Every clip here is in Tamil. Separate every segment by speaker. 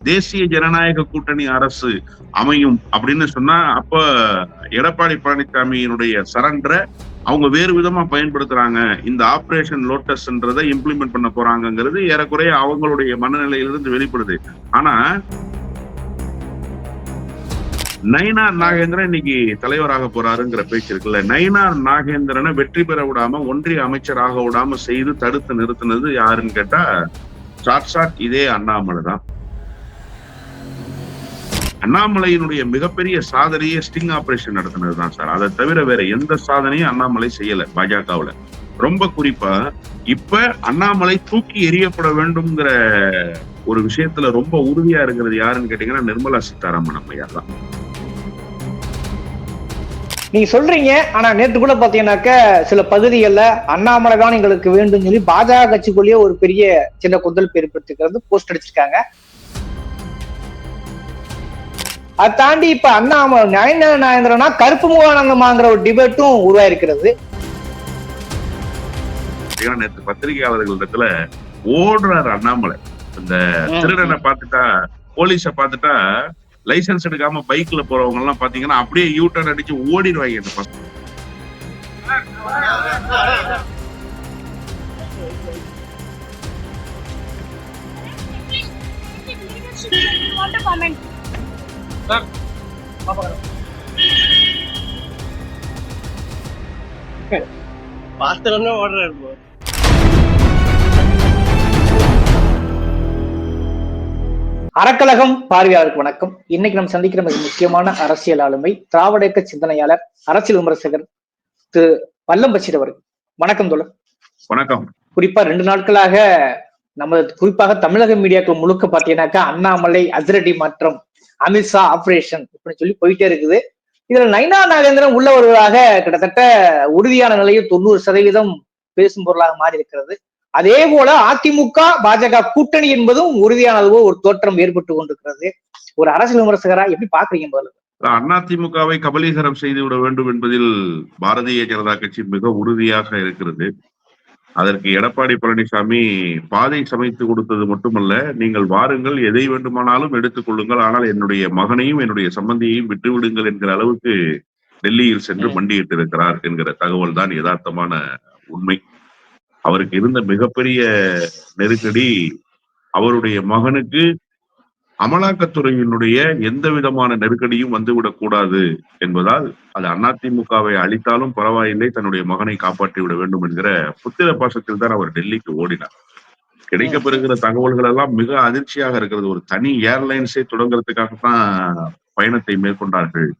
Speaker 1: தேசிய ஜனநாயக கூட்டணி அரசு அமையும் அப்படின்னு சொன்னா அப்ப எடப்பாடி பழனிசாமியினுடைய சரண்டரை அவங்க வேறு விதமா பயன்படுத்துறாங்க. இந்த ஆபரேஷன் லோட்டஸ்ன்றதை இம்ப்ளிமெண்ட் பண்ண போறாங்கங்கிறது ஏறக்குறைய அவங்களுடைய மனநிலையிலிருந்து வெளிப்படுது. ஆனா நயினார் நாகேந்திரன் இன்னைக்கு தலைவராக போறாருங்கிற பேச்சு இருக்குல்ல. நயினார் நாகேந்திரனை வெற்றி பெற விடாம ஒன்றிய அமைச்சராக விடாம செய்து தடுத்து நிறுத்தினது யாருன்னு கேட்டா சாட்சாட் இதே அண்ணாமலை தான் அண்ணாமலையினுடைய மிகப்பெரிய சாதனையே ஸ்டிங் ஆபரேஷன் நடத்தினது தான் சார். அதை தவிர வேற எந்த சாதனையும் அண்ணாமலை செய்யல பாஜகவுல. ரொம்ப குறிப்பா இப்ப அண்ணாமலை தூக்கி எரியப்பட வேண்டும்ங்கிற ஒரு விஷயத்துல ரொம்ப உறுதியா இருக்கிறது யாருன்னு கேட்டீங்கன்னா நிர்மலா சீதாராமன் அம்மையார் தான்.
Speaker 2: நீங்க சொல்றீங்க ஆனா நேற்று கூட பாத்தீங்கன்னாக்க சில பகுதிகள்ல அண்ணாமலை தான் எங்களுக்கு வேண்டும் சொல்லி பாஜக கட்சிக்குள்ளேயே ஒரு பெரிய சின்ன கொந்தளிப்பு ஏற்படுத்திக்கிறது போஸ்ட் அடிச்சிருக்காங்க. அதை தாண்டி இப்ப அண்ணாமலை நயன நாயந்திரனா கருப்பு முகானந்தமாங்கிற ஒரு டிபேட்டும் உருவாயிருக்கிறது
Speaker 1: நேற்று பத்திரிகையாளர்களிடத்துல ஓடுறாரு அண்ணாமலை இந்த திருடனை பார்த்துட்டா போலீஸ பார்த்துட்டா லைசென்ஸ் எடுக்காம பைக்ல போறவங்க எல்லாம் பாத்தீங்கன்னா அப்படியே யூ டர்ன் அடிச்சு ஓடிடுவாங்க இந்த பசங்க
Speaker 3: want to comment?
Speaker 4: பார்த்தவொடனே ஓடுறாரு bro.
Speaker 2: அறக்கழகம் பார்வையாளருக்கு வணக்கம். இன்னைக்கு நம்ம சந்திக்கிற மிக முக்கியமான அரசியல் ஆளுமை திராவிட இயக்க சிந்தனையாளர் அரசியல் விமர்சகர் திரு வல்லம் பஷீர் அவர்கள். வணக்கம் தோழர்.
Speaker 1: வணக்கம்.
Speaker 2: குறிப்பா ரெண்டு நாட்களாக நம்ம குறிப்பாக தமிழக மீடியாக்கள் முழுக்க பாத்தீங்கன்னாக்கா அண்ணாமலை அதிரடி மாற்றம் அமித்ஷா ஆபரேஷன் அப்படின்னு சொல்லி போயிட்டே இருக்குது. இதுல நைனா நாகேந்திரன் உள்ள வருவதாக கிட்டத்தட்ட உறுதியான நிலையில் தொண்ணூறு சதவீதம் பேசும் பொருளாக மாறி இருக்கிறது அதே போல அதிமுக பாஜக கூட்டணி என்பதும் உறுதியானதுவோ ஒரு தோற்றம் ஏற்பட்டு கொண்டிருக்கிறது. ஒரு அரசியல் விமர்சகரா எப்படி பாக்குறீங்க முதல்ல?
Speaker 1: அதிமுகவை கபலீகரம் செய்து விட வேண்டும் என்பதில் பாரதிய ஜனதா கட்சி மிக உறுதியாக இருக்கிறது. அதற்கு எடப்பாடி பழனிசாமி பாதை சமைத்து கொடுத்தது மட்டுமல்ல நீங்கள் வாருங்கள் எதை வேண்டுமானாலும் எடுத்துக் கொள்ளுங்கள் ஆனால் என்னுடைய மகனையும் என்னுடைய சம்பந்தியையும் விட்டுவிடுங்கள் என்கிற அளவுக்கு டெல்லியில் சென்று மண்டியிட்டு இருக்கிறார் என்கிற தகவல் தான் யதார்த்தமான உண்மை. அவருக்கு இருந்த மிகப்பெரிய நெருக்கடி அவருடைய மகனுக்கு அமலாக்கத்துறையினுடைய எந்த விதமான நெருக்கடியும் வந்துவிடக் கூடாது என்பதால் அது அதிமுகவை அழித்தாலும் பரவாயில்லை தன்னுடைய மகனை காப்பாற்றி விட வேண்டும் என்கிற புத்திர பாசத்தில் தான் அவர் டெல்லிக்கு ஓடினார். கிடைக்க பெறுகிற தகவல்கள் எல்லாம் மிக அதிர்ச்சியாக இருக்கிறது. ஒரு தனி ஏர்லைன்ஸை தொடங்குறதுக்காகத்தான் பயணத்தை மேற்கொண்டார்கள்.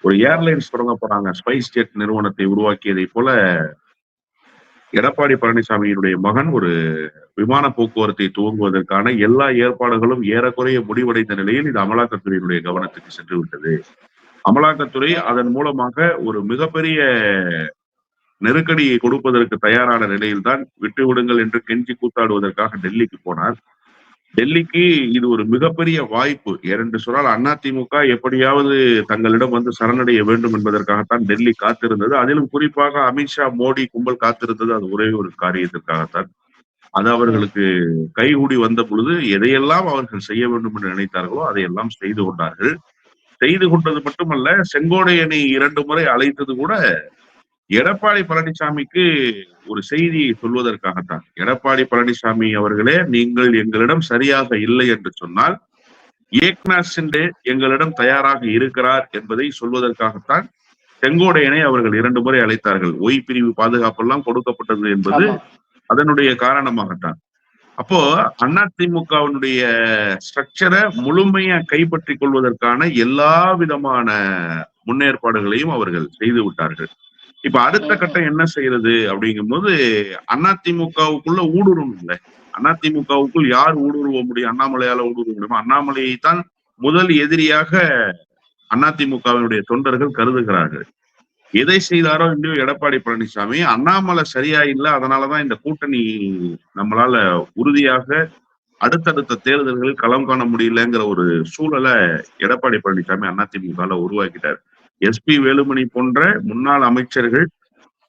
Speaker 1: ஒரு ஏர்லைன்ஸ் தொடங்க போறாங்க. ஸ்பைஸ் ஜெட் நிறுவனத்தை உருவாக்கியதை போல எடப்பாடி பழனிசாமியினுடைய மகன் ஒரு விமான போக்குவரத்தை துவங்குவதற்கான எல்லா ஏற்பாடுகளும் ஏறக்குறைய முடிவடைந்த நிலையில் இது அமலாக்கத்துறையினுடைய கவனத்துக்கு சென்று விட்டது. அமலாக்கத்துறை அதன் மூலமாக ஒரு மிகப்பெரிய நெருக்கடியை கொடுப்பதற்கு தயாரான நிலையில்தான் விட்டு விடுங்கள் என்று கெஞ்சி கூத்தாடுவதற்காக டெல்லிக்கு போனார். டெல்லிக்கு இது ஒரு மிகப்பெரிய வாய்ப்பு. ஏனென்று சொன்னால் அதிமுக எப்படியாவது தங்களிடம் வந்து சரணடைய வேண்டும் என்பதற்காகத்தான் டெல்லி காத்திருந்தது. அதிலும் குறிப்பாக அமித்ஷா மோடி கும்பல் காத்திருந்தது. அது ஒரே ஒரு காரியத்திற்காகத்தான். அது அவர்களுக்கு கைகூடி வந்த பொழுது எதையெல்லாம் அவர்கள் செய்ய வேண்டும் என்று நினைத்தார்களோ அதையெல்லாம் செய்து கொண்டார்கள். செய்து கொண்டது மட்டுமல்ல செங்கோடையனை இரண்டு முறை அழைத்தது கூட எடப்பாடி பழனிசாமிக்கு ஒரு செய்தியை சொல்வதற்காகத்தான். எடப்பாடி பழனிசாமி அவர்களே நீங்கள் எங்களிடம் சரியாக இல்லை என்று சொன்னால் ஏக்நாத் சிண்டே எங்களிடம் தயாராக இருக்கிறார் என்பதை சொல்வதற்காகத்தான் செங்கோடையனை அவர்கள் இரண்டு முறை அழைத்தார்கள். ஒய் பிரிவு பாதுகாப்பெல்லாம் கொடுக்கப்பட்டது என்பது அதனுடைய காரணமாகத்தான். அப்போ அதிமுகவினுடைய ஸ்ட்ரக்சரை முழுமையா கைப்பற்றி கொள்வதற்கான எல்லா விதமான முன்னேற்பாடுகளையும் அவர்கள் செய்து விட்டார்கள். இப்ப அடுத்த கட்டம் என்ன செய்யறது அப்படிங்கும்போது அதிமுகவுக்குள்ள ஊடுருவும் இல்லை. அதிமுகவுக்குள் யார் ஊடுருவ முடியும்? அண்ணாமலையால ஊடுருவ முடியுமா? அண்ணாமலையை தான் முதல் எதிரியாக அதிமுகவினுடைய தொண்டர்கள் கருதுகிறார்கள். எதை செய்தாரோ இல்லையோ எடப்பாடி பழனிசாமி அண்ணாமலை சரியா இல்லை அதனாலதான் இந்த கூட்டணி நம்மளால உறுதியாக அடுத்தடுத்த தேர்தல்களில் களம் காண முடியலங்கிற ஒரு சூழலை எடப்பாடி பழனிசாமி அதிமுக உருவாக்கிட்டார். எஸ்பி வேலுமணி போன்ற முன்னாள் அமைச்சர்கள்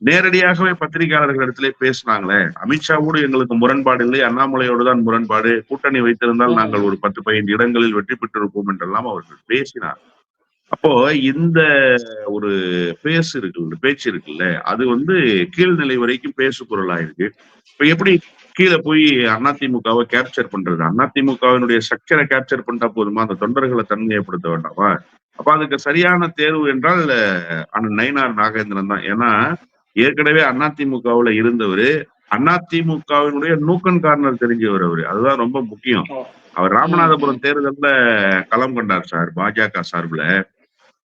Speaker 1: நேரடியாகவே பத்திரிகையாளர்களிடத்திலே பேசினாங்களே. அமித்ஷாவோடு எங்களுக்கு முரண்பாடு இல்லை அண்ணாமலையோடு தான் முரண்பாடு. கூட்டணி வைத்திருந்தால் நாங்கள் ஒரு பத்து பதினைந்து இடங்களில் வெற்றி பெற்றிருப்போம் என்றெல்லாம் அவர்கள் பேசினார். அப்போ இந்த ஒரு பேசு இருக்கு பேச்சு இருக்குல்ல அது வந்து கீழ்நிலை வரைக்கும் பேசு பொருளா இருக்கு இப்ப எப்படி கீழே போய் அதிமுகவை கேப்சர் பண்றது. அதிமுகவினுடைய ஸ்ட்ரக்சரை கேப்சர் பண்ணிட்டா போதுமா? அந்த தொண்டர்களை தன்மையப்படுத்த வேண்டாமா? அப்ப அதுக்கு சரியான தேர்வு என்றால் அண்ணன் நயினார் நாகேந்திரன் தான். ஏன்னா ஏற்கனவே அதிமுகவுல இருந்தவர் அதிமுகவினுடைய நூக்கன் கார்னர் தெரிஞ்சவர் அவரு. அதுதான் ரொம்ப முக்கியம். அவர் ராமநாதபுரம் தேர்தல்ல களம் கண்டார் சார் பாஜக சார்புல.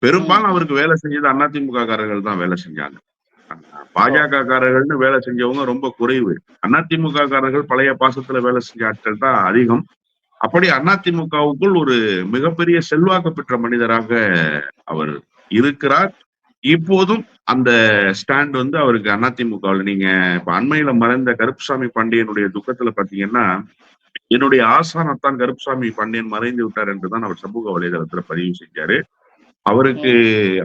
Speaker 1: பெரும்பாலும் அவருக்கு வேலை செஞ்சது அதிமுக காரர்கள் தான் வேலை செஞ்சாங்க. பாஜக காரர்கள்னு வேலை செஞ்சவங்க ரொம்ப குறைவு. அதிமுக காரர்கள் பழைய பாசத்துல வேலை செஞ்ச ஆட்கள் தான் அதிகம். அப்படி அதிமுகவுக்குள் ஒரு மிகப்பெரிய செல்வாக்கு பெற்ற மனிதராக அவர் இருக்கிறார். இப்போதும் அந்த ஸ்டாண்ட் வந்து அவருக்கு அதிமுகவில். நீங்க இப்ப அண்மையில மறைந்த கருப்புசாமி பாண்டியனுடைய துக்கத்துல பாத்தீங்கன்னா என்னுடைய ஆசானத்தான் கருப்புசாமி பாண்டியன் மறைந்து விட்டார் என்றுதான் அவர் சமூக வலைதளத்துல பதிவு செஞ்சாரு. அவருக்கு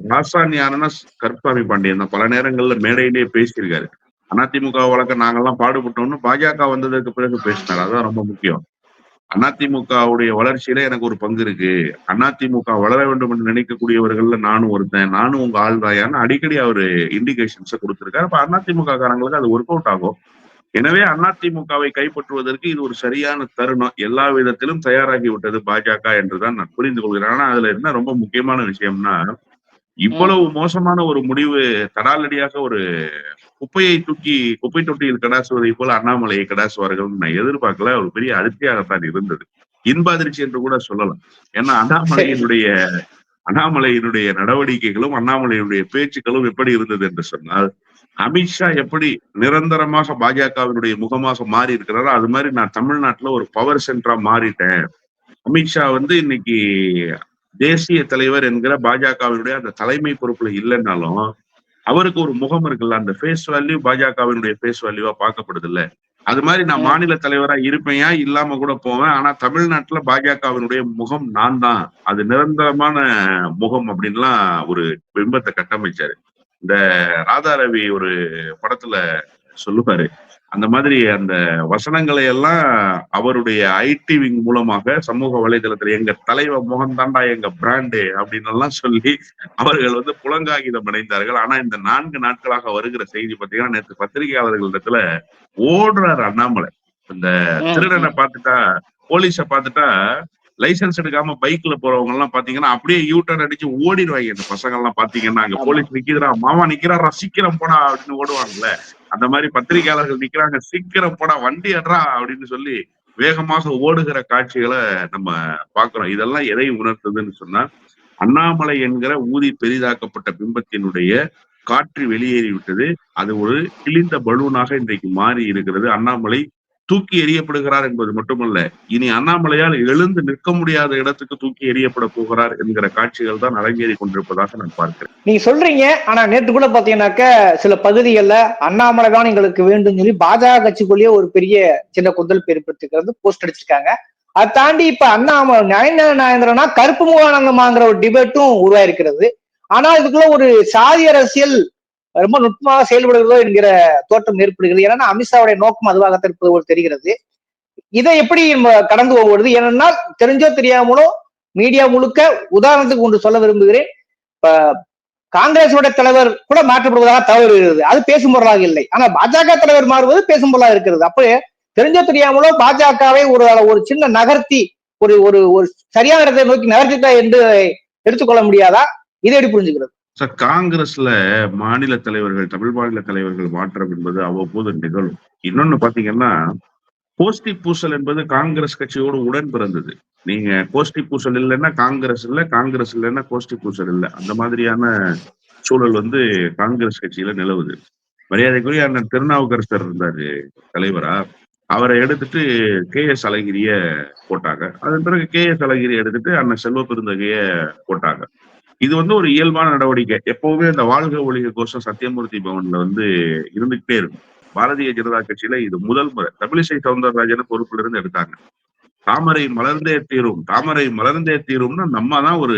Speaker 1: ஆசான் யாருன்னா கருப்புசாமி பாண்டியன் தான். பல நேரங்கள்ல மேடையிலேயே பேசியிருக்காரு. அதிமுக வழக்க நாங்கெல்லாம் பாடுபட்டோம்னு பாஜக வந்ததுக்கு பிறகு பேசினார். அதான் ரொம்ப முக்கியம். அதிமுகவுடைய வளர்ச்சியில எனக்கு ஒரு பங்கு இருக்கு. அதிமுக வளர வேண்டும் என்று நினைக்கக்கூடியவர்கள்ல நானும் ஒருத்தன். நானும் உங்க ஆள் தாயான்னு அடிக்கடி அவரு இண்டிகேஷன்ஸை கொடுத்திருக்காரு. அப்ப அதிமுக காரங்களுக்கு அது ஒர்க் அவுட் ஆகும். எனவே அதிமுகவை கைப்பற்றுவதற்கு இது ஒரு சரியான தருணம். எல்லா விதத்திலும் தயாராகி விட்டது பாஜக என்றுதான் நான் புரிந்து கொள்கிறேன். ஆனா அதுல என்ன ரொம்ப முக்கியமான விஷயம்னா இவ்வளவு மோசமான ஒரு முடிவு தடாலடியாக ஒரு குப்பையை தூக்கி குப்பை தொட்டியில் கடாசுவதை போல அண்ணாமலையை கடாசுவார்கள் நான் எதிர்பார்க்கல. ஒரு பெரிய அதிர்ச்சியாகத்தான் இருந்தது. இன்ப அதிர்ச்சி என்று கூட சொல்லலாம். ஏன்னா அண்ணாமலையினுடைய அண்ணாமலையினுடைய நடவடிக்கைகளும் அண்ணாமலையினுடைய பேச்சுக்களும் எப்படி இருந்தது என்று சொன்னால் அமித்ஷா எப்படி நிரந்தரமாக பாஜகவினுடைய முகமாக மாறி இருக்கிறாரோ அது மாதிரி நான் தமிழ்நாட்டுல ஒரு பவர் சென்டரா மாறிட்டேன். அமித்ஷா வந்து இன்னைக்கு தேசிய தலைவர் என்கிற பாஜகவினுடைய அந்த தலைமை பொறுப்புல இல்லைன்னாலும் அவருக்கு ஒரு முகம் இருக்குல்ல அந்த ஃபேஸ் வேல்யூ பாஜகவினுடைய ஃபேஸ் வேல்யூவா பார்க்கப்படுது இல்ல அது மாதிரி நான். மாநில தலைவரா இருப்பேன் இல்லாம கூட போவேன் ஆனா தமிழ்நாட்டுல பாஜகவினுடைய முகம் நான் தான் அது நிரந்தரமான முகம் அப்படின்லாம் ஒரு பிம்பத்தை கட்டமைச்சாரு. இந்த ராதாரவி ஒரு படத்துல சொல்லுவாரு. அந்த மாதிரி அந்த வசனங்களை எல்லாம் அவருடைய ஐடி விங் மூலமாக சமூக வலைதளத்துல எங்க தலைவர் முகம் தாண்டா எங்க பிராண்டு அப்படின்னு எல்லாம் சொல்லி அவர்கள் வந்து புலங்காகிதம் அடைந்தார்கள். ஆனா இந்த நான்கு நாட்களாக வருகிற செய்தி பாத்தீங்கன்னா நேற்று பத்திரிகையாளர்களிடத்துல ஓடுறாரு அண்ணாமலை. இந்த திருடனை பார்த்துட்டா போலீஸ பார்த்துட்டா லைசென்ஸ் எடுக்காம பைக்ல போறவங்க எல்லாம் பாத்தீங்கன்னா அப்படியே யூ டர்ன் அடிச்சு ஓடிடுவாங்க. இந்த பசங்க எல்லாம் பாத்தீங்கன்னா அங்க. போலீஸ் நிக்குதுடா மாமா நிக்கிறாரா சீக்கிரம் போடா அப்படின்னு ஓடுவாங்கல்ல. அந்த மாதிரி பத்திரிகையாளர்கள் நிக்கிறாங்க சீக்கிரம் போடா வண்டி அட்றா அப்படின்னு சொல்லி வேகமாக ஓடுகிற காட்சிகளை நம்ம பாக்குறோம். இதெல்லாம் எதை உணர்த்துதுன்னு சொன்னா அண்ணாமலை என்கிற ஊதி பெரிதாக்கப்பட்ட பிம்பத்தினுடைய காற்று வெளியேறி விட்டது அது ஒரு கிழிந்த பலூனாக இன்றைக்கு மாறி இருக்கிறது. அண்ணாமலை தூக்கி எறியப்படுகிறார் என்பது மட்டுமல்ல இனி அண்ணாமலையால் எழுந்து நிற்க முடியாத இடத்துக்கு தூக்கி எறியப்பட போகிறார் என்கிற காட்சிகள் தான் அரங்கேறி கொண்டிருப்பதாக நான் பார்க்கிறேன்.
Speaker 2: நீங்க சொல்றீங்க ஆனா நேற்று கூட பாத்தீங்கன்னாக்க சில பகுதிகளில் அண்ணாமலை தான் எங்களுக்கு வேண்டும் சொல்லி பாஜக கட்சிக்குள்ளேயே ஒரு பெரிய சின்ன குந்தல் ஏற்படுத்திக்கிறது போஸ்ட் அடிச்சிருக்காங்க. அதை தாண்டி இப்ப அண்ணாமலை நயன நாயந்திரனா கருப்பு முகானந்தமாங்கிற ஒரு டிபேட்டும் உருவாயிருக்கிறது. ஆனா இதுக்குள்ள ஒரு சாதி அரசியல் ரொம்ப நுட்பமாக செயல்படுகிறதோ என்கிற தோற்றம் ஏற்படுகிறது. ஏன்னா அமித்ஷாவுடைய நோக்கம் அதுவாகத்தான் இருப்பது போல் தெரிகிறது. இதை எப்படி கடந்து போவது என்னன்னா தெரிஞ்சோ தெரியாமலோ மீடியா முழுக்க உதாரணத்துக்கு ஒன்று சொல்ல விரும்புகிறேன். காங்கிரசோட காங்கிரஸோட தலைவர் கூட மாற்றப்படுவதாக தவறு இருக்கிறது அது பேசும் பொருளாக இல்லை. ஆனா பாஜக தலைவர் மாறுவது பேசும் பொருளாக இருக்கிறது. அப்ப தெரிஞ்சோ தெரியாமலோ பாஜகவை ஒரு ஒரு சின்ன நகர்த்தி ஒரு ஒரு ஒரு சரியான இடத்தை நோக்கி நகர்த்திட்டா என்று எடுத்துக்கொள்ள முடியாதா? இதை எப்படி புரிஞ்சுக்கிறது?
Speaker 1: சார் காங்கிரஸ்ல மாநில தலைவர்கள் தமிழ் மாநில தலைவர்கள் மாற்றம் என்பது அவ்வப்போது நிகழும். இன்னொன்னு பாத்தீங்கன்னா கோஷ்டி பூசல் என்பது காங்கிரஸ் கட்சியோடு உடன் பிறந்தது. நீங்க கோஷ்டி பூசல் இல்லைன்னா காங்கிரஸ் இல்ல காங்கிரஸ் இல்லைன்னா கோஷ்டி பூசல் இல்ல. அந்த மாதிரியான சூழல் வந்து காங்கிரஸ் கட்சியில நிலவுது. மரியாதைக்குரிய அண்ணன் திருநாவுக்கரசர் இருந்தாரு தலைவரா. அவரை எடுத்துட்டு கே எஸ் அழகிரிய போட்டாங்க அதன் பிறகு கே எஸ் அழகிரி எடுத்துட்டு அண்ணன் செல்வ பெருந்தகைய போட்டாங்க இது வந்து ஒரு இயல்பான நடவடிக்கை. எப்பவுமே இந்த வாழ்க ஒழிக கோஷம் சத்தியமூர்த்தி பவன்ல வந்து இருந்துகிட்டே இருக்கும். பாரதிய ஜனதா கட்சியில இது முதல் முறை. தமிழிசை சவுந்தரராஜன பொறுப்புல இருந்து எடுத்தாங்க. தாமரை மலர்ந்தே தீரும் தாமரை மலர்ந்தே தீரும்னா நம்ம தான் ஒரு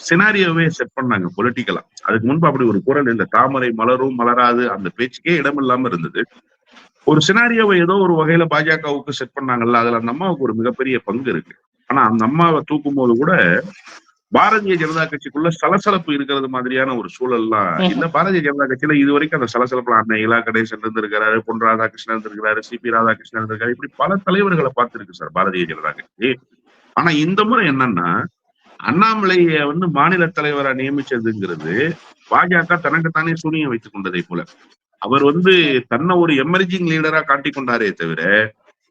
Speaker 1: சினாரியோவே செட் பண்ணாங்க பொலிட்டிக்கலா அதுக்கு முன்பு அப்படி ஒரு குரல் இல்லை. தாமரை மலரும் மலராது அந்த பேச்சுக்கே இடம் இல்லாம இருந்தது. ஒரு சினாரியோவை ஏதோ ஒரு வகையில பாஜகவுக்கு செட் பண்ணாங்கல்ல அதுல அந்த அம்மாவுக்கு ஒரு மிகப்பெரிய பங்கு இருக்கு. ஆனா அந்த அம்மாவை தூக்கும் போது கூட பாரதிய ஜனதா கட்சிக்குள்ள சலசலப்பு இருக்கிறது மாதிரியான ஒரு சூழல்லாம். இல்ல பாரதிய ஜனதா கட்சியில இது வரைக்கும் அந்த சலசலப்புல அண்ணன் இலா கணேசன் இருந்திருக்கிறாரு பொன் ராதாகிருஷ்ணன் இருந்திருக்கிறாரு சி பி ராதாகிருஷ்ணன் இருந்திருக்காரு இப்படி பல தலைவர்களை பார்த்திருக்கு சார் பாரதிய ஜனதா கட்சி. ஆனா இந்த முறை என்னன்னா அண்ணாமலைய வந்து மாநில தலைவரா நியமிச்சதுங்கிறது பாஜக தனக்குத்தானே சூனியம் வைத்துக் கொண்டதை போல. அவர் வந்து தன்னை ஒரு எமர்ஜிங் லீடரா காட்டிக் கொண்டாரே தவிர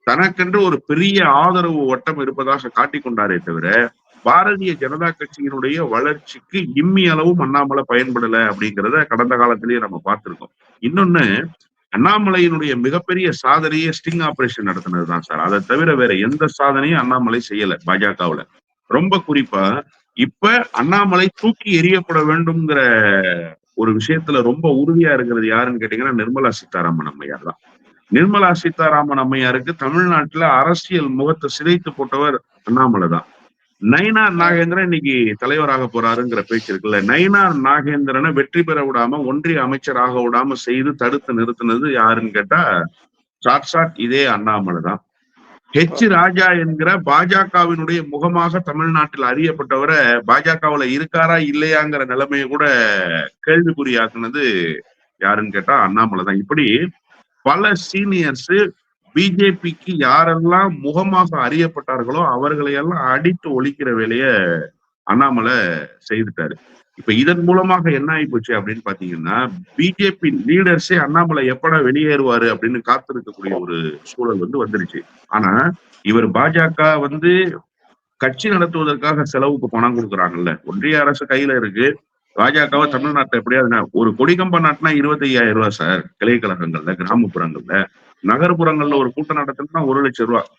Speaker 1: தனக்கென்று ஒரு பெரிய ஆதரவு வட்டம் இருப்பதாக காட்டிக் கொண்டாரே தவிர பாரதிய ஜனதா கட்சியினுடைய வளர்ச்சிக்கு இம்மி அளவும் அண்ணாமலை பயன்படல அப்படிங்கிறத கடந்த காலத்திலேயே நம்ம பார்த்திருக்கோம். இன்னொன்னு அண்ணாமலையினுடைய மிகப்பெரிய சாதனையே ஸ்டிங் ஆபரேஷன் நடத்தினதுதான் சார். அதை தவிர வேற எந்த சாதனையும் அண்ணாமலை செய்யல பாஜகவுல. ரொம்ப குறிப்பா இப்ப அண்ணாமலை தூக்கி எரியப்பட வேண்டும்ங்கிற ஒரு விஷயத்துல ரொம்ப உறுதியா இருக்கிறது யாருன்னு கேட்டீங்கன்னா நிர்மலா சீதாராமன் அம்மையார் தான். நிர்மலா சீதாராமன் அம்மையாருக்கு தமிழ்நாட்டுல அரசியல் முகத்தை சிதைத்து போட்டவர் அண்ணாமலை தான். நயினார் நாகேந்திரன் இன்னைக்கு தலைவராக போறாருங்கிற பேச்சு இருக்குல்ல. நயினார் நாகேந்திரனை வெற்றி பெற விடாம ஒன்றிய அமைச்சராக விடாம செய்து தடுத்து நிறுத்தினது யாருன்னு கேட்டா சாட்சாட் இதே அண்ணாமலை தான். ஹெச் ராஜா என்கிற பாஜகவினுடைய முகமாக தமிழ்நாட்டில் அறியப்பட்டவரை பாஜகவுல இருக்காரா இல்லையாங்கிற நிலைமையை கூட கேள்விக்குறியாக்குனது யாருன்னு கேட்டா அண்ணாமலை தான். இப்படி பல சீனியர்ஸ் பிஜேபிக்கு யாரெல்லாம் முகமாக அறியப்பட்டார்களோ அவர்களை எல்லாம் அடித்து ஒழிக்கிற வேலைய அண்ணாமலை செய்துட்டாரு. இப்ப இதன் மூலமாக என்ன ஆகி போச்சு அப்படின்னு பாத்தீங்கன்னா பிஜேபி லீடர்ஸே அண்ணாமலை எப்படா வெளியேறுவாரு அப்படின்னு காத்திருக்கக்கூடிய ஒரு சூழல் வந்து வந்துருச்சு. ஆனா இவர் பாஜக வந்து கட்சி நடத்துவதற்காக செலவுக்கு பணம் கொடுக்குறாங்கல்ல. ஒன்றிய அரசு கையில இருக்கு. பாஜகவை தமிழ்நாட்டை எப்படியாவது ஒரு கொடிகம்ப நாட்டினா இருபத்தி ஐயாயிரம் ரூபாய் சார் கிளை கழகங்கள்ல கிராமப்புறங்கள்ல. நகர்ப்புறங்கள்ல ஒரு கூட்டம் நடத்தினா ஒரு லட்சம் ரூபாய்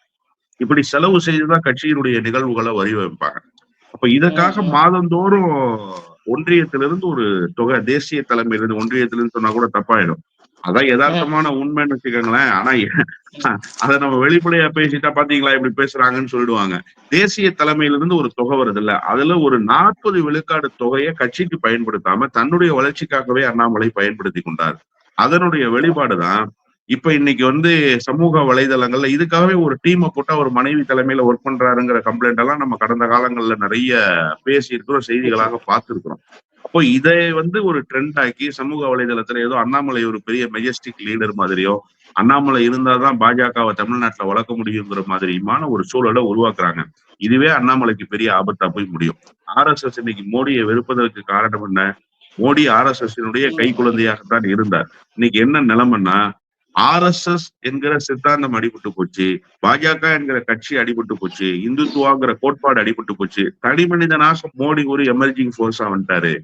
Speaker 1: இப்படி செலவு செய்துதான் கட்சியினுடைய நிகழ்வுகளை வடிவமைப்பாங்க அப்ப இதற்காக மாதந்தோறும் ஒன்றியத்திலிருந்து ஒரு தொகை தேசிய தலைமையிலிருந்து ஒன்றியத்திலிருந்து சொன்னா கூட தப்பாயிடும். அதான் யதார்த்தமான உண்மைன்னு வச்சுக்கோங்களேன். ஆனா அதை நம்ம வெளிப்படையா பேசிட்டா பாத்தீங்களா? இப்படி பேசுறாங்கன்னு சொல்லிடுவாங்க. தேசிய தலைமையிலிருந்து ஒரு தொகை வருது இல்ல? அதுல ஒரு நாற்பது விழுக்காடு தொகையை கட்சிக்கு பயன்படுத்தாம தன்னுடைய வளர்ச்சிக்காகவே அண்ணாமலை பயன்படுத்தி கொண்டார். அதனுடைய வெளிப்பாடுதான் இப்ப இன்னைக்கு வந்து சமூக வலைதளங்கள்ல இதுக்காகவே ஒரு டீமை போட்டா ஒரு மனைவி தலைமையில ஒர்க் பண்றாருங்கிற கம்ப்ளைண்ட் எல்லாம் நம்ம கடந்த காலங்கள்ல நிறைய பேசி இருக்கிறோம் செய்திகளாக பார்த்திருக்கிறோம். அப்போ இதை வந்து ஒரு ட்ரெண்ட் ஆக்கி சமூக வலைதளத்துல ஏதோ அண்ணாமலை ஒரு பெரிய மெஜஸ்டிக் லீடர் மாதிரியோ அண்ணாமலை இருந்தாதான் பாஜகவை தமிழ்நாட்டுல வளர்க்க முடியுங்கிற மாதிரியுமான ஒரு சூழலை உருவாக்குறாங்க. இதுவே அண்ணாமலைக்கு பெரிய ஆபத்தா போய் முடியும். ஆர்எஸ்எஸ் இன்னைக்கு மோடியை வெறுப்பதற்கு காரணம் என்ன? மோடி ஆர்எஸ்எஸ் கை குழந்தையாகத்தான் இருந்தார். இன்னைக்கு என்ன நிலைமைன்னா ஆர்எஸ்எஸ் என்கிற சித்தாந்தம் அடிபட்டு போச்சு பாஜக என்கிற கட்சி அடிபட்டு போச்சு இந்துத்துவாங்கிற கோட்பாடு அடிபட்டு போச்சு. தனி மனிதனாக மோடி ஒரு எமர்ஜிங் ஃபோர்ஸா வந்துட்டாரு.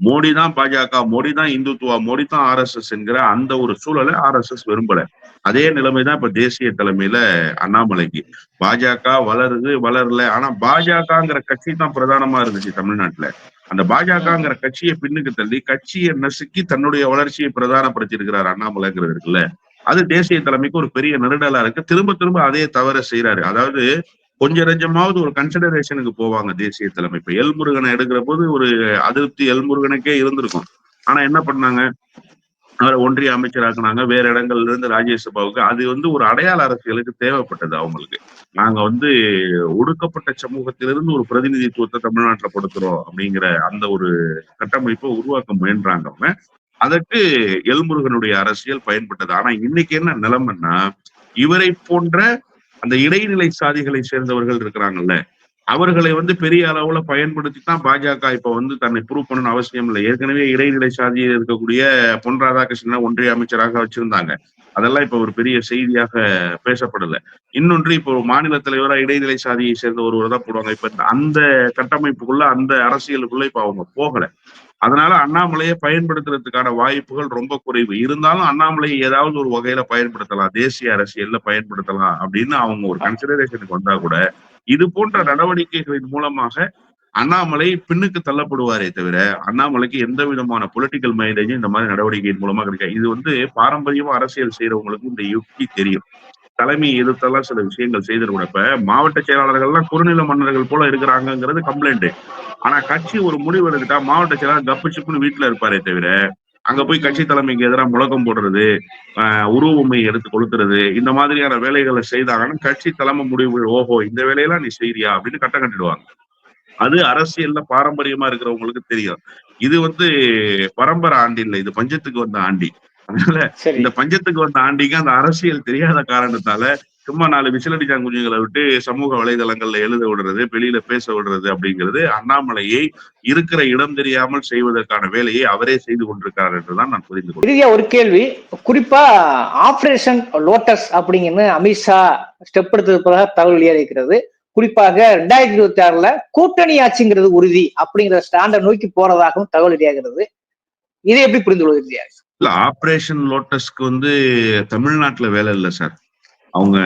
Speaker 1: மோடி தான் பாஜக மோடி தான் இந்துத்துவா மோடி தான் ஆர்எஸ்எஸ் என்கிற அந்த ஒரு சூழலை ஆர்எஸ்எஸ் விரும்பல. அதே நிலைமைதான் இப்ப தேசிய தலைமையில அண்ணாமலைக்கு. பாஜக வளருது வளரல. ஆனா பாஜகங்கிற கட்சி தான் பிரதானமா இருந்துச்சு தமிழ்நாட்டுல. அந்த பாஜகங்கிற கட்சியை பின்னுக்கு தள்ளி கட்சியை நசுக்கி தன்னுடைய வளர்ச்சியை பிரதானப்படுத்தி இருக்கிறார் அண்ணாமலைங்கிறது இருக்குல்ல. அது தேசிய தலைமைக்கு ஒரு பெரிய நெருடலா இருக்கு. திரும்ப திரும்ப அதே தவற செய்யறாரு அதாவது கொஞ்ச நெஞ்சமாவது ஒரு கன்சிடரேஷனுக்கு போவாங்க தேசிய தலைமை. இப்ப எல்முருகனை எடுக்கிற போது ஒரு அதிருப்தி எல்முருகனுக்கே இருந்திருக்கும். ஆனா என்ன பண்ணாங்க? அவரை ஒன்றிய அமைச்சராக்குனாங்க. வேற இடங்கள்ல இருந்து ராஜ்யசபாவுக்கு அது வந்து ஒரு அடையாள அரசியலுக்கு தேவைப்பட்டது அவங்களுக்கு. நாங்க வந்து ஒடுக்கப்பட்ட சமூகத்திலிருந்து ஒரு பிரதிநிதித்துவத்தை தமிழ்நாட்டில் கொடுக்கிறோம் அப்படிங்கிற அந்த ஒரு கட்டமைப்பை உருவாக்க முயன்றாங்க அவங்க. அதற்கு எல்முருகனுடைய அரசியல் பயன்பட்டது. ஆனா இன்னைக்கு என்ன நிலைமைன்னா இவரை போன்ற அந்த இடைநிலை சாதிகளை சேர்ந்தவர்கள் இருக்கிறாங்கல்ல அவர்களை வந்து பெரிய அளவுல பயன்படுத்தி தான் பாஜக இப்ப வந்து தன்னை ப்ரூவ் பண்ணணும் அவசியம் இல்லை. ஏற்கனவே இடைநிலை சாதியில் இருக்கக்கூடிய பொன் ராதாகிருஷ்ணனை ஒன்றிய அமைச்சராக வச்சிருந்தாங்க. அதெல்லாம் இப்ப ஒரு பெரிய செய்தியாக பேசப்படல. இன்னொன்று இப்போ ஒரு மாநில தலைவரா இடைநிலை சாதியை சேர்ந்த ஒருவர் தான் போடுவாங்க. இப்ப அந்த கட்டமைப்புக்குள்ள அந்த அரசியலுக்குள்ள இப்ப அவங்க போகல. அதனால அண்ணாமலையை பயன்படுத்துறதுக்கான வாய்ப்புகள் ரொம்ப குறைவு. இருந்தாலும் அண்ணாமலையை ஏதாவது ஒரு வகையில பயன்படுத்தலாம். தேசிய அரசியல்ல பயன்படுத்தலாம் அப்படின்னு அவங்க ஒரு கன்சிடரேஷனுக்கு வந்தா கூட இது போன்ற நடவடிக்கைகளின் மூலமாக அண்ணாமலை பின்னுக்கு தள்ளப்படுவாரே தவிர அண்ணாமலைக்கு எந்த விதமான பொலிட்டிக்கல் மைலேஜும் இந்த மாதிரி நடவடிக்கையின் மூலமா கிடைக்காது இது வந்து பாரம்பரியமா அரசியல் செய்யறவங்களுக்கு இந்த யுக்தி தெரியும். தலைமை எதிர்த்தெல்லாம் சில விஷயங்கள் செய்திருக்கூட இப்ப மாவட்ட செயலாளர்கள்லாம் குறுநில மன்னர்கள் போல இருக்கிறாங்கிறது கம்ப்ளைண்ட் ஆனா கட்சி ஒரு முடிவு எடுத்துட்டா மாவட்ட செயலாளர் கப்பு சிப்புன்னு வீட்டுல இருப்பாரே தவிர அங்க போய் கட்சி தலைமைக்கு எதிராக முழக்கம் போடுறது ஆஹ் உருவமை எடுத்து கொளுத்துறது இந்த மாதிரியான வேலைகளை செய்தாங்கன்னா கட்சி தலைமை முடிவு ஓஹோ இந்த வேலையெல்லாம் நீ செய்றியா அப்படின்னு கட்டம் கட்டிடுவாங்க. அது அரசியல்ல பாரம்பரியமா இருக்கிறவங்களுக்கு தெரியும். இது வந்து பரம்பரை ஆண்டி இல்லை இது பஞ்சத்துக்கு வந்த ஆண்டி. அதனால இந்த பஞ்சத்துக்கு வந்த ஆண்டிக்கு அந்த அரசியல் தெரியாத காரணத்தால சும்மா நாலு விசிலடிச்சா குஞ்சுகளை விட்டு சமூக வலைதளங்கள்ல எழுத விடுறது வெளியில பேச விடுறது அப்படிங்கிறது அண்ணாமலையை இருக்கிற இடம் தெரியாமல் செய்வதற்கான வேலையை அவரே செய்து கொண்டிருக்கிறார் என்றுதான் நான் புரிந்து கொள்கிறேன்.
Speaker 2: ஒரு கேள்வி. குறிப்பா ஆபரேஷன் லோட்டஸ் அப்படிங்கன்னு அமித்ஷா ஸ்டெப் எடுத்திருப்பதாக தகவல் வெளியாகிறது குறிப்பாக ரெண்டாயிரத்தி இருபத்தி ஆறுல கூட்டணி ஆட்சிங்கிறது உறுதி அப்படிங்கிற ஸ்டாண்டை நோக்கி போறதாகவும் தகவல் வெளியாகிறது. இதை எப்படி புரிந்து கொள்வது
Speaker 1: இல்ல ஆபரேஷன் லோட்டஸ்க்கு வந்து தமிழ்நாட்டுல வேலை இல்லை சார் அவங்க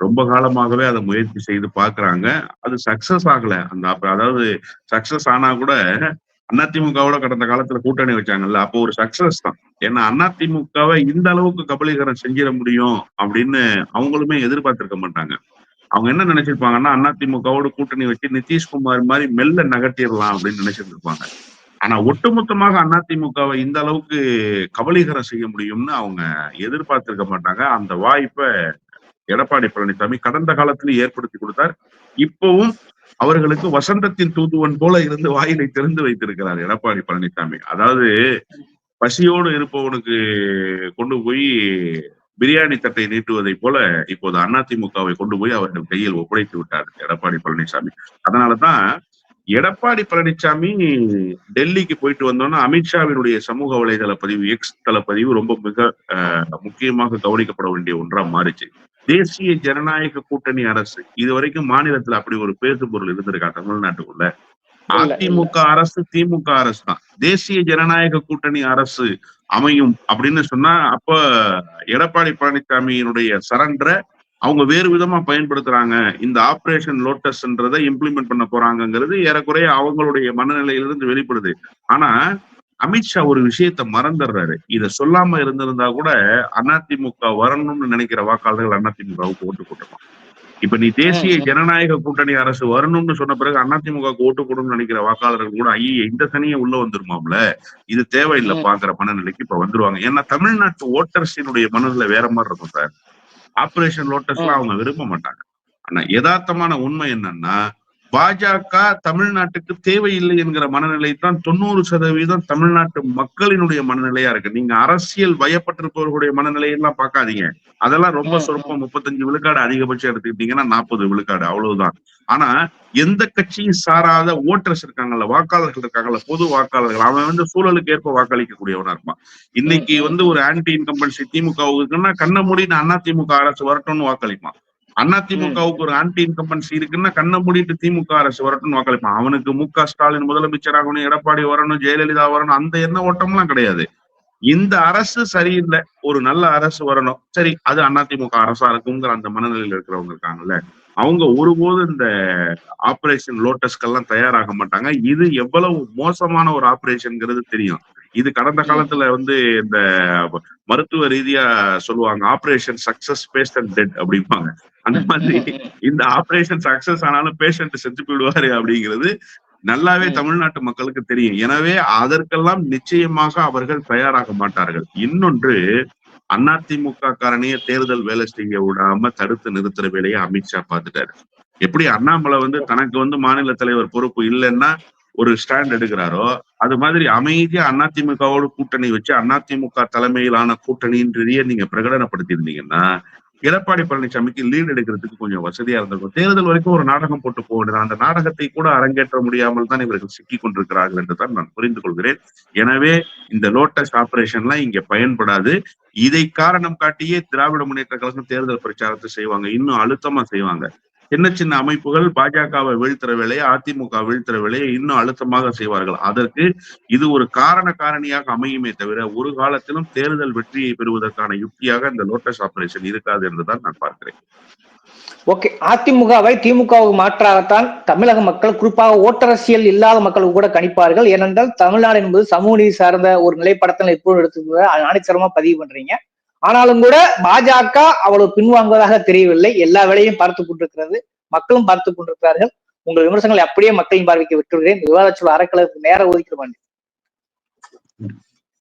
Speaker 1: ரொம்ப காலமாகவே அதை முயற்சி செய்து பாக்குறாங்க அது சக்சஸ் ஆகல. அந்த அதாவது சக்சஸ் ஆனா கூட அதிமுகவோட கடந்த காலத்துல கூட்டணி வச்சாங்கல்ல அப்போ ஒரு சக்சஸ் தான். ஏன்னா அதிமுகவை இந்த அளவுக்கு கபலீகரம் செஞ்சிட முடியும் அப்படின்னு அவங்களுமே எதிர்பார்த்திருக்க மாட்டாங்க. அவங்க என்ன நினைச்சிருப்பாங்கன்னா அதிமுகவோட கூட்டணி வச்சு நிதிஷ்குமார் மாதிரி மெல்ல நகர்த்திடலாம் அப்படின்னு நினைச்சிட்டு இருப்பாங்க. ஆனா ஒட்டுமொத்தமாக அதிமுகவை இந்த அளவுக்கு கபலீகரம் செய்ய முடியும்னு அவங்க எதிர்பார்த்திருக்க மாட்டாங்க. அந்த வாய்ப்பை எடப்பாடி பழனிசாமி கடந்த காலத்திலும் ஏற்படுத்தி கொடுத்தார். இப்பவும் அவர்களுக்கு வசந்தத்தின் தூதுவன் போல இருந்து வாயிலை திறந்து வைத்திருக்கிறார் எடப்பாடி பழனிசாமி. அதாவது பசியோடு இருப்பவனுக்கு கொண்டு போய் பிரியாணி தட்டை நீட்டுவதை போல இப்போது அதிமுகவை கொண்டு போய் அவர்கள் கையில் ஒப்படைத்து விட்டார் எடப்பாடி பழனிசாமி. அதனாலதான் எடப்பாடி பழனிசாமி டெல்லிக்கு போயிட்டு வந்தோம்னா அமித்ஷாவினுடைய சமூக வலைதள பதிவு எக்ஸ் தள பதிவு ரொம்ப மிக முக்கியமாக கவனிக்கப்பட வேண்டிய ஒன்றா மாறிச்சு. தேசிய ஜனநாயக கூட்டணி அரசு இதுவரைக்கும் மாநிலத்துல அப்படி ஒரு பேசு பொருள் இருந்திருக்கா தமிழ்நாட்டுக்குள்ள. அதிமுக அரசு திமுக அரசு தான். தேசிய ஜனநாயக கூட்டணி அரசு அமையும் அப்படின்னு சொன்னா அப்ப எடப்பாடி பழனிசாமியினுடைய சரண்டரை அவங்க வேறு விதமா பயன்படுத்துறாங்க. இந்த ஆபரேஷன் லோட்டஸ்ன்றதை இம்ப்ளிமெண்ட் பண்ண போறாங்கங்கிறது ஏறக்குறைய அவங்களுடைய மனநிலையிலிருந்து வெளிப்படுது. ஆனா அமித்ஷா ஒரு விஷயத்த மறந்துடுறாரு. இத சொல்லாம இருந்திருந்தா கூட அதிமுக வரணும்னு நினைக்கிற வாக்காளர்கள் அதிமுகவுக்கு ஓட்டு போட்டுருப்பான் இப்ப நீ தேசிய. ஜனநாயக கூட்டணி அரசு வரணும்னு சொன்ன பிறகு அதிமுக ஓட்டு போடணும்னு நினைக்கிற வாக்காளர்கள் கூட ஐயே இந்த சனியை உள்ள வந்துருமாம்ல? இது
Speaker 2: ம்.
Speaker 1: தேவையில்லைப்பாங்கிற மனநிலைக்கு இப்ப வந்துருவாங்க. ஏன்னா தமிழ்நாட்டு ஓட்டர்ஸினுடைய மனநிலை வேற மாதிரி இருக்கும் சார். ஆபரேஷன் லோட்டஸ்லாம். அவங்க விரும்ப மாட்டாங்க ஆனா யதார்த்தமான உண்மை என்னன்னா பாஜக தமிழ்நாட்டுக்கு தேவையில்லை என்கிற மனநிலை தான் தொண்ணூறு சதவீதம் தமிழ்நாட்டு மக்களினுடைய மனநிலையா இருக்கு. நீங்க அரசியல் வயப்பட்டிருப்பவர்களுடைய மனநிலையெல்லாம் பார்க்காதீங்க. அதெல்லாம் ரொம்ப சொற்பம் முப்பத்தஞ்சு விழுக்காடு அதிகபட்சம் எடுத்துக்கிட்டீங்கன்னா நாற்பது விழுக்காடு அவ்வளவுதான். ஆனா எந்த கட்சியும் சாராத ஓட்டர்ஸ் இருக்காங்கல்ல வாக்காளர்கள் இருக்காங்கல்ல பொது வாக்காளர்கள் அவன் வந்து சூழலுக்கு ஏற்ப வாக்களிக்க கூடியவனா இருப்பான். இன்னைக்கு. வந்து ஒரு ஆன்டி இன்கம்பன்சி திமுகவுக்கு இருக்குன்னா கண்ண மூடி நான் அதிமுக அரசு வரட்டும்னு வாக்களிப்பான். அதிமுகவுக்கு ஒரு ஆன்டி இன்கம்பன்சி இருக்குன்னா கண்ணை மூடிட்டு திமுக அரசு வரட்டும்னு வாக்களிப்பான். அவனுக்கு மு க. ஸ்டாலின் முதலமைச்சராகணும் எடப்பாடி வரணும் ஜெயலலிதா வரணும் அந்த எண்ண ஓட்டம்லாம் கிடையாது. இந்த அரசு சரியில்லை. ஒரு நல்ல அரசு வரணும். சரி அது அதிமுக அரசா இருக்குங்கிற அந்த மனநிலையில இருக்கிறவங்க இருக்காங்கல்ல. அவங்க ஒருபோதும் இந்த ஆபரேஷன் லோட்டஸ்க்கெல்லாம் தயாராக மாட்டாங்க. இது எவ்வளவு மோசமான ஒரு ஆபரேஷன்ங்கிறது தெரியும். இது கடந்த காலத்துல வந்து இந்த மருத்துவ ரீதியா சொல்லுவாங்க ஆபரேஷன் சக்சஸ் பேஷண்ட் டெட் அப்படிம்பாங்க. அந்த மாதிரி இந்த ஆபரேஷன் சக்சஸ் ஆனாலும் பேஷண்ட் செத்து போயிடுவாரு அப்படிங்கிறது நல்லாவே. தமிழ்நாட்டு மக்களுக்கு தெரியும். எனவே அதற்கெல்லாம் நிச்சயமாக அவர்கள் தயாராக மாட்டார்கள். இன்னொன்று அதிமுக காரணைய தேர்தல் வேலை செய்ய விடாம தடுத்து நிறுத்துற வேலையை அமித்ஷா பார்த்துட்டாரு. எப்படி அண்ணாமலை வந்து தனக்கு வந்து மாநில தலைவர் பொறுப்பு இல்லைன்னா ஒரு ஸ்டாண்ட் எடுக்கிறாரோ அது மாதிரி அமைதியா அதிமுகவோடு கூட்டணி வச்சு அதிமுக தலைமையிலான கூட்டணின்றதையே நீங்க பிரகடனப்படுத்தியிருந்தீங்கன்னா எடப்பாடி பழனிசாமிக்கு லீட் எடுக்கிறதுக்கு கொஞ்சம் வசதியா இருந்திருக்கும். தேர்தல் வரைக்கும் ஒரு நாடகம் போட்டு போக அந்த நாடகத்தை கூட அரங்கேற்ற முடியாமல் தான் இவர்கள் சிக்கிக் கொண்டிருக்கிறார்கள் என்று தான் நான் புரிந்து கொள்கிறேன். எனவே இந்த லோட்டஸ் ஆபரேஷன்லாம் இங்க பயன்படாது. இதை காரணம் காட்டியே திராவிட முன்னேற்ற கழகம் தேர்தல் பிரச்சாரத்தை செய்வாங்க. இன்னும் அழுத்தமா செய்வாங்க. சின்ன சின்ன அமைப்புகள் பாஜகவை வீழ்த்துற வேலையை அதிமுக வீழ்த்துற வேலையை இன்னும் அழுத்தமாக செய்வார்கள். அதற்கு இது ஒரு காரண காரணியாக அமையுமே தவிர ஒரு காலத்திலும் தேர்தல் வெற்றியை பெறுவதற்கான யுக்தியாக இந்த லோட்டஸ் ஆபரேஷன் இருக்காது என்றுதான் நான் பார்க்கிறேன்.
Speaker 2: ஓகே அதிமுகவை திமுகவுக்கு மாற்றாகத்தான் தமிழக மக்கள் குறிப்பாக ஓட்டரசியல் இல்லாத மக்கள் கூட கணிப்பார்கள். ஏனென்றால் தமிழ்நாடு என்பது சமூக நீதி சார்ந்த ஒரு நிலைப்படத்தில் எப்போது எடுத்து ஆணித்தரமா பதிவு பண்றீங்க. ஆனாலும் கூட பாஜக அவ்வளவு பின்வாங்குவதாக தெரியவில்லை. எல்லா வேலையும் பார்த்து கொண்டிருக்கிறது. மக்களும் பார்த்து கொண்டிருக்கிறார்கள். உங்கள் விமர்சனங்களை அப்படியே மக்களின் பார்வைக்கு விட்டுவிடுகிறேன். விவாதச்சூழல் அறக்கலருக்கு நேரம் ஒதுக்கிடுவாங்க